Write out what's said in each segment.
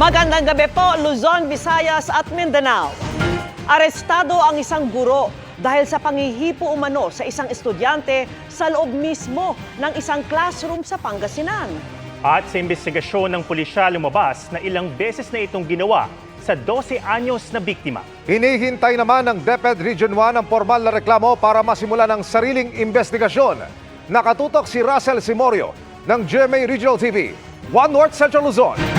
Magandang gabi po, Luzon, Visayas at Mindanao. Arestado ang isang guro dahil sa panghihipo umano sa isang estudyante sa loob mismo ng isang classroom sa Pangasinan. At sa investigasyon ng pulisya lumabas na ilang beses na itong ginawa sa 12 anyos na biktima. Hinihintay naman ng DepEd Region 1 ang formal na reklamo para masimula ng sariling investigasyon. Nakatutok si Russell Simorio ng GMA Regional TV, One North Central Luzon.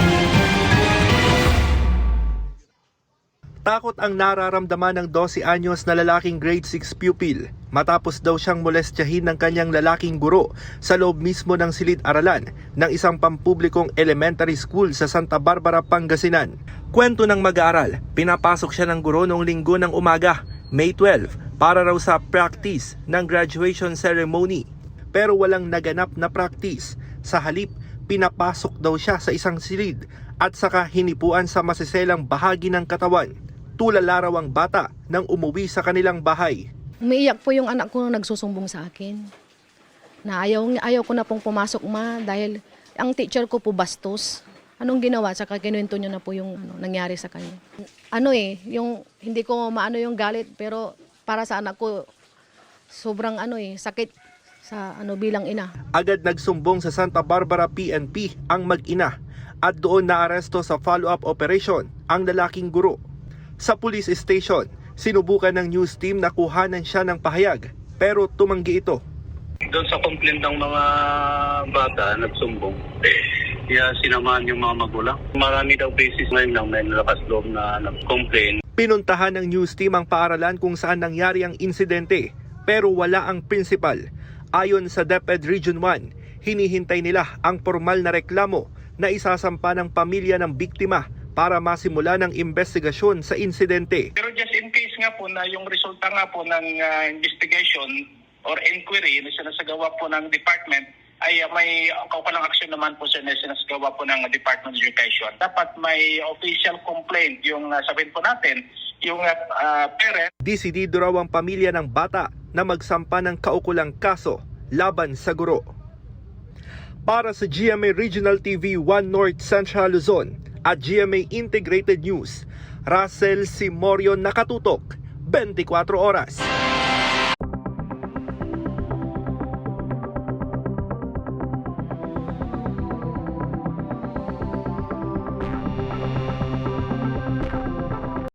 Takot ang nararamdaman ng 12 anyos na lalaking grade 6 pupil matapos daw siyang molestyahin ng kanyang lalaking guro sa loob mismo ng silid-aralan ng isang pampublikong elementary school sa Santa Barbara, Pangasinan. Kwento ng mag-aaral, pinapasok siya ng guro noong linggo ng umaga, May 12, para raw sa practice ng graduation ceremony. Pero walang naganap na practice. Sa halip, pinapasok daw siya sa isang silid at saka hinipuan sa masiselang bahagi ng katawan. Tulala raw ang bata nang umuwi sa kanilang bahay. Umiiyak po yung anak ko na nagsusumbong sa akin. Na ayaw, ayaw ko na pong pumasok ma dahil ang teacher ko po bastos. Anong ginawa? Saka kinuwento niya na po yung ano, nangyari sa kanya. Ano eh, yung hindi ko maano yung galit pero para sa anak ko sobrang ano eh, sakit sa ano bilang ina. Agad nagsumbong sa Santa Barbara PNP ang mag-ina at doon naaresto sa follow-up operation ang lalaking guro. Sa police station, sinubukan ng news team na kuhanan siya ng pahayag pero tumanggi ito. doon sa complaint ng mga bata nagsumbong, kaya sinamahan yung mga magulang. Marami daw basis ngayon lang may nalakas loob na nag-complain. Pinuntahan ng news team ang paaralan kung saan nangyari ang insidente pero wala ang principal. Ayon sa DepEd Region 1, hinihintay nila ang formal na reklamo na isasampa ng pamilya ng biktima para masimula ng investigasyon sa insidente. Pero just in case nga po na yung resulta nga po ng ah, investigation or inquiry na sinasagawa po ng department ay ah, may kaukalang aksyon naman po siya na sinasagawa po ng Department of Education. Dapat may official complaint yung uh, sabihin po natin, yung ah, parent Desidido raw ang pamilya ng bata na magsampa ng kaukulang kaso laban sa guro. Para sa GMA Regional TV 1 North Central Luzon at GMA Integrated News, Russell Simorio nakatutok 24 oras.